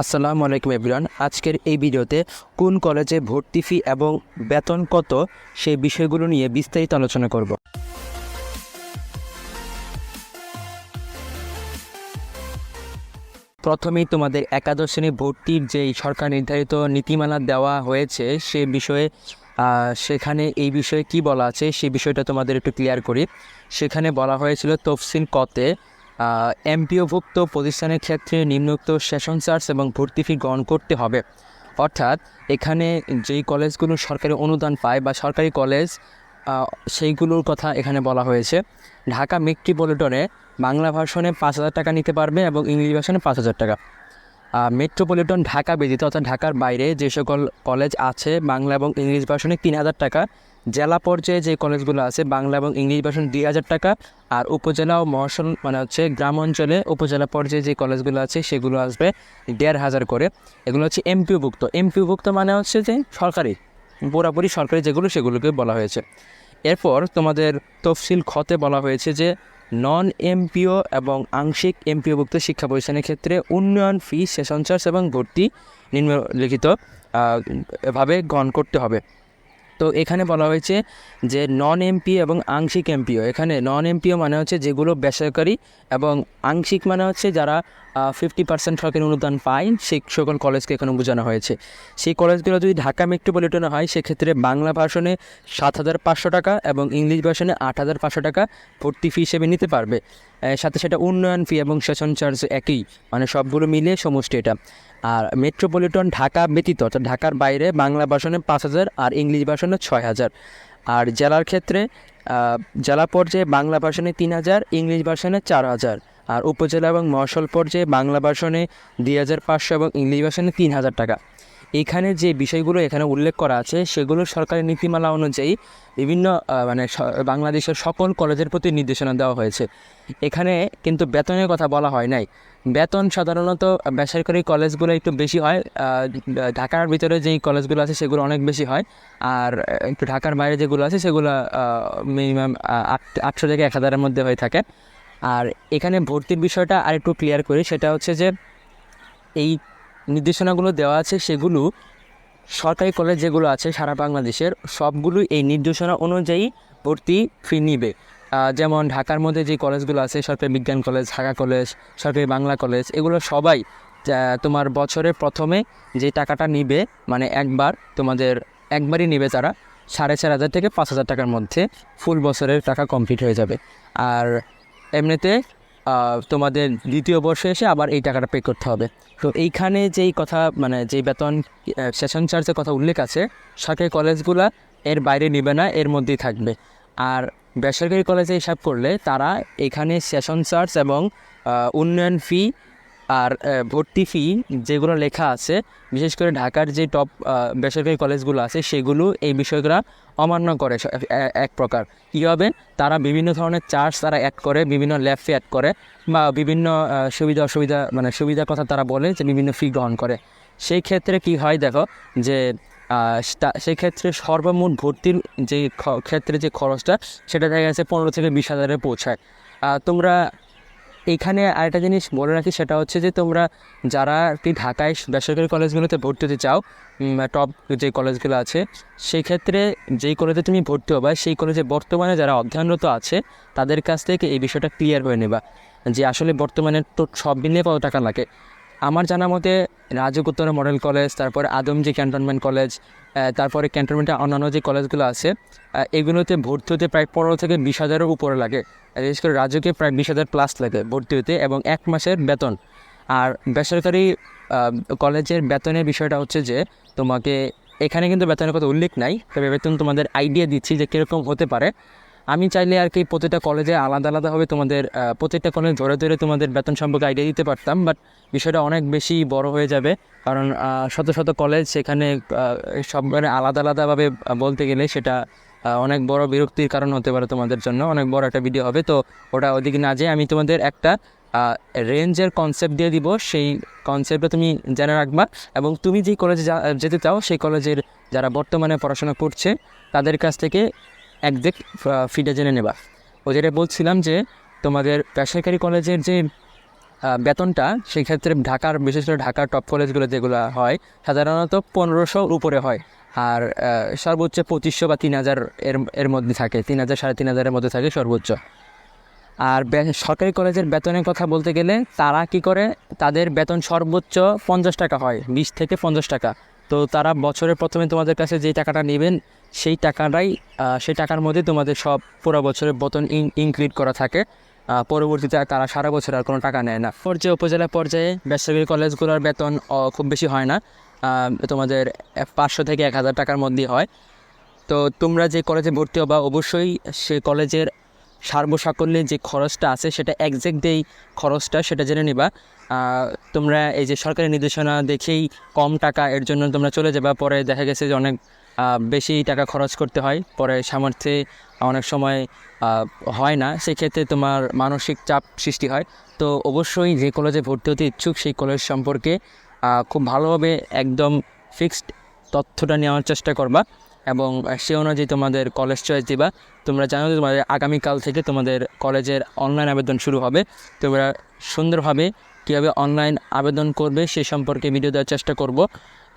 আসসালামু আলাইকুম এভরিওয়ান। আজকের এই ভিডিওতে কোন কলেজে ভর্তি ফি এবং বেতন কত সেই বিষয়গুলো নিয়ে বিস্তারিত আলোচনা করব। প্রথমেই তোমাদের একাদশ শ্রেণি ভর্তির যেই সরকার নির্ধারিত নীতিমালা দেওয়া হয়েছে সে বিষয়ে সেখানে এই বিষয়ে কি বলা আছে সেই বিষয়টা তোমাদের একটু ক্লিয়ার করি। সেখানে বলা হয়েছিল তফসিল কতে এমপিওভুক্ত প্রতিষ্ঠানের ক্ষেত্রে নিম্নোক্ত সেশন চার্জ এবং ভর্তি ফি গ্রহণ করতে হবে। অর্থাৎ এখানে যেই কলেজগুলো সরকারি অনুদান পায় বা সরকারি কলেজ সেইগুলোর কথা এখানে বলা হয়েছে। ঢাকা মেট্রোপলিটনে বাংলা ভার্সনে পাঁচ হাজার টাকা নিতে পারবে এবং ইংলিশ ভার্সনে পাঁচ হাজার টাকা। মেট্রোপলিটন ঢাকা ব্যতীত অর্থাৎ ঢাকার বাইরে যে সকল কলেজ আছে, বাংলা এবং ইংলিশ ভার্সনে তিন হাজার টাকা জেলা পর্যায়ে যে কলেজগুলো আছে, বাংলা এবং ইংলিশ ভার্সন দুই হাজার টাকা, আর উপজেলা ও মহাশন মানে হচ্ছে গ্রাম অঞ্চলে উপজেলা পর্যায়ে যে কলেজগুলো আছে, সেগুলো আসবে দেড় হাজার করে। এগুলো হচ্ছে এমপিওভুক্ত এমপিওভুক্ত মানে হচ্ছে যে সরকারি, পুরাপুরি সরকারি যেগুলো, সেগুলোকে বলা হয়েছে। এরপর তোমাদের তফসিল খতে বলা হয়েছে যে, নন এমপিও এবং আংশিক এমপিওভুক্ত শিক্ষা প্রতিষ্ঠানের ক্ষেত্রে উন্নয়ন, ফি, সেশন চার্জ এবং ভর্তি নিম্নলিখিত ভাবে গ্রহণ করতে হবে। তো এখানে বলা হয়েছে যে নন এমপিও এবং আংশিক এমপিও এখানে নন এমপিও মানে হচ্ছে যেগুলো বেসরকারি এবং আংশিক মানে হচ্ছে যারা ফিফটি পার্সেন্ট সরকারি অনুদান পায়, সেই সকল কলেজকে এখানে বোঝানো হয়েছে। সেই কলেজগুলো যদি ঢাকা মেট্রোপলিটনে হয়, সেক্ষেত্রে বাংলা ভার্সনে সাত হাজার পাঁচশো টাকা এবং ইংলিশ ভার্সনে আট হাজার পাঁচশো টাকা ভর্তি ফি হিসেবে নিতে পারবে। সাথে সেটা উন্নয়ন ফি এবং সেশন চার্জ একই মানে সবগুলো মিলে সমষ্টি এটা। আর মেট্রোপলিটন ঢাকা ব্যতীত, অর্থাৎ ঢাকার বাইরে বাংলা ভার্সনে পাঁচ হাজার আর ইংলিশ ভার্সনে ছয় হাজার। আর জেলার ক্ষেত্রে জেলা পর্যায়ে বাংলা ভার্সনে তিন হাজার, ইংলিশ ভার্সনে চার হাজার। আর উপজেলা এবং মহাশল পর্যায়ে বাংলা ভার্সনে দুই হাজার পাঁচশো এবং ইংলিশ ভার্সনে তিন হাজার টাকা। এখানে যে বিষয়গুলো এখানে উল্লেখ করা আছে, সেগুলো সরকারি নীতিমালা অনুযায়ী বিভিন্ন মানে বাংলাদেশের সকল কলেজের প্রতি নির্দেশনা দেওয়া হয়েছে। এখানে কিন্তু বেতনের কথা বলা হয় নাই। বেতন সাধারণত বেসরকারি কলেজগুলো একটু বেশি হয় ঢাকার ভিতরে যেই কলেজগুলো আছে সেগুলো অনেক বেশি হয়, আর একটু ঢাকার বাইরে যেগুলো আছে সেগুলো মিনিমাম আট, আটশো থেকে এক হাজারের মধ্যে হয়ে থাকে। আর এখানে ভর্তির বিষয়টা আর একটু ক্লিয়ার করি, সেটা হচ্ছে যে এই নির্দেশনাগুলো দেওয়া আছে, সেগুলো সরকারি কলেজ যেগুলো আছে সারা বাংলাদেশের সবগুলোই এই নির্দেশনা অনুযায়ী ভর্তি ফি নিবে। যেমন ঢাকার মধ্যে যে কলেজগুলো আছে, সরকারি বিজ্ঞান কলেজ ঢাকা কলেজ সরকারি বাংলা কলেজ এগুলো সবাই তোমার বছরের প্রথমে যে টাকাটা নিবে মানে একবার তোমাদের, একবারই নিবে তারা, সাড়ে চার হাজার থেকে পাঁচ হাজার টাকার মধ্যে ফুল বছরের টাকা কমপ্লিট হয়ে যাবে। আর এমনিতে তোমাদের দ্বিতীয় বর্ষে এসে আবার এই টাকাটা পে করতে হবে। তো এইখানে যেই কথা মানে যেই বেতন সেশন চার্জের কথা উল্লেখ আছে, সরকারি কলেজগুলা এর বাইরে নিবে না, এর মধ্যেই থাকবে। আর বেসরকারি কলেজে হিসাব করলে তারা এখানে সেশন চার্জ এবং উন্নয়ন ফি আর ভর্তি ফি যেগুলো লেখা আছে বিশেষ করে ঢাকার যে টপ বেসরকারি কলেজগুলো আছে সেগুলো এই বিষয়গুলো অমান্য করে এক প্রকার। কী হবে? তারা বিভিন্ন ধরনের চার্জ তারা অ্যাড করে বিভিন্ন ল্যাব ফি অ্যাড করে বা বিভিন্ন সুবিধা অসুবিধা মানে সুবিধার কথা তারা বলে যে বিভিন্ন ফি গ্রহণ করে। সেই ক্ষেত্রে কি হয় দেখো যে আহ, তা- সেই ক্ষেত্রে সর্বমোট ভর্তির যে ক্ষেত্রে যে খরচটা সেটা দেখা গেছে পনেরো থেকে বিশ হাজারে পৌঁছায়। তোমরা এইখানে আরেকটা জিনিস বলে রাখি, সেটা হচ্ছে যে তোমরা যারা কি ঢাকায় বেসরকারি কলেজগুলোতে ভর্তি হতে চাও টপ যে কলেজগুলো আছে সেই ক্ষেত্রে যেই কলেজে তুমি ভর্তি হবা, সেই কলেজে বর্তমানে যারা অধ্যয়নরত আছে, তাদের কাছ থেকে এই বিষয়টা ক্লিয়ার হয়ে নেবা যে আসলে বর্তমানে তো সব মিলিয়ে কত টাকা লাগে। আমার জানা মতে রাজগুত্তর মডেল কলেজ, তারপরে আদমজি ক্যান্টনমেন্ট কলেজ তারপরে ক্যান্টনমেন্টে অন্যান্য যে কলেজগুলো আছে এগুলোতে ভর্তি হতে প্রায় পনেরো থেকে বিশ হাজারের উপরে লাগে। বিশেষ করে রাজ্যকে প্রায় বিশ হাজার প্লাস লাগে ভর্তি হতে এবং এক মাসের বেতন। আর বেসরকারি কলেজের বেতনের বিষয়টা হচ্ছে যে, তোমাকে এখানে কিন্তু বেতনের কথা উল্লেখ নাই, তবে বেতন তোমাদের আইডিয়া দিচ্ছি যে কীরকম হতে পারে। আমি চাইলে আর কি প্রতিটা কলেজে আলাদা আলাদাভাবে তোমাদের প্রত্যেকটা কলেজ ধরে ধরে তোমাদের বেতন সম্পর্কে আইডিয়া দিতে পারতাম বাট বিষয়টা অনেক বেশি বড় হয়ে যাবে। কারণ শত শত কলেজ সেখানে সব মানে আলাদা আলাদাভাবে বলতে গেলে সেটা অনেক বড় বিরক্তির কারণ হতে পারে তোমাদের জন্য, অনেক বড় একটা ভিডিও হবে। তো ওটা ওদিকে না যেয়ে আমি তোমাদের একটা রেঞ্জের কনসেপ্ট দিয়ে দিব। সেই কনসেপ্টটা তুমি জেনে রাখবা এবং তুমি যেই কলেজে যেতে চাও, সেই কলেজের যারা বর্তমানে পড়াশোনা করছে, তাদের কাছ থেকে একজ্যাক্ট ফিটা জেনে নেবা। ও যেটা বলছিলাম যে, তোমাদের বেসরকারি কলেজের যে বেতনটা, সেই ক্ষেত্রে ঢাকার, বিশেষ করে ঢাকার টপ কলেজগুলো যেগুলো হয়, সাধারণত পনেরোশোর উপরে হয়। আর সর্বোচ্চ পঁচিশশো বা তিন হাজার এর এর মধ্যে থাকে, তিন হাজার, সাড়ে তিন হাজারের মধ্যে থাকে সর্বোচ্চ। আর সরকারি কলেজের বেতনের কথা বলতে গেলে, তারা কি করে, তাদের বেতন সর্বোচ্চ পঞ্চাশ টাকা হয়, বিশ থেকে পঞ্চাশ টাকা। তো তারা বছরের প্রথমে তোমাদের কাছে যে টাকাটা নেবেন সেই টাকাটাই সেই টাকার মধ্যে তোমাদের সব পুরো বছরের বেতন ইনক্লুড করা থাকে। পরবর্তীতে তারা সারা বছর আর কোনো টাকা নেয় না। পর্যায়ে, উপজেলা পর্যায়ে বেসরকারি কলেজগুলোর বেতন খুব বেশি হয় না। তোমাদের পাঁচশো থেকে এক হাজার টাকার মধ্যেই হয়। তো তোমরা যে কলেজে ভর্তি হবা, অবশ্যই সে কলেজের সার্বসাকল্যে যে খরচটা আছে, সেটা একজ্যাক্ট যেই খরচটা, সেটা জেনে নিবা। তোমরা এই যে সরকারি নির্দেশনা দেখেই কম টাকা এর জন্য তোমরা চলে যাবা। পরে দেখা গেছে যে অনেক বেশি টাকা খরচ করতে হয়। পরে সামর্থ্যে অনেক সময় হয় না। সেক্ষেত্রে তোমার মানসিক চাপ সৃষ্টি হয়। তো অবশ্যই যে কলেজে ভর্তি হতে ইচ্ছুক, সেই কলেজ সম্পর্কে খুব ভালোভাবে একদম ফিক্সড তথ্যটা নেওয়ার চেষ্টা করবা এবং সে অনুযায়ী তোমাদের কলেজ চয়েস দিবা। তোমরা জানো যে তোমাদের আগামীকাল থেকে তোমাদের কলেজের অনলাইন আবেদন শুরু হবে। তোমরা সুন্দরভাবে কীভাবে অনলাইন আবেদন করবে সে সম্পর্কে ভিডিও দেওয়ার চেষ্টা করব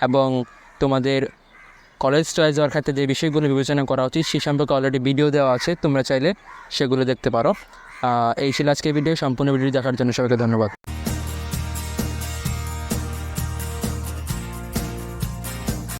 এবং তোমাদের কলেজ চয়েস যাওয়ার ক্ষেত্রে যে বিষয়গুলো বিবেচনা করা উচিত, সে সম্পর্কে অলরেডি ভিডিও দেওয়া আছে, তোমরা চাইলে সেগুলো দেখতে পারো। এই ছিল আজকে ভিডিও সম্পূর্ণ ভিডিও দেখার জন্য সবাইকে ধন্যবাদ।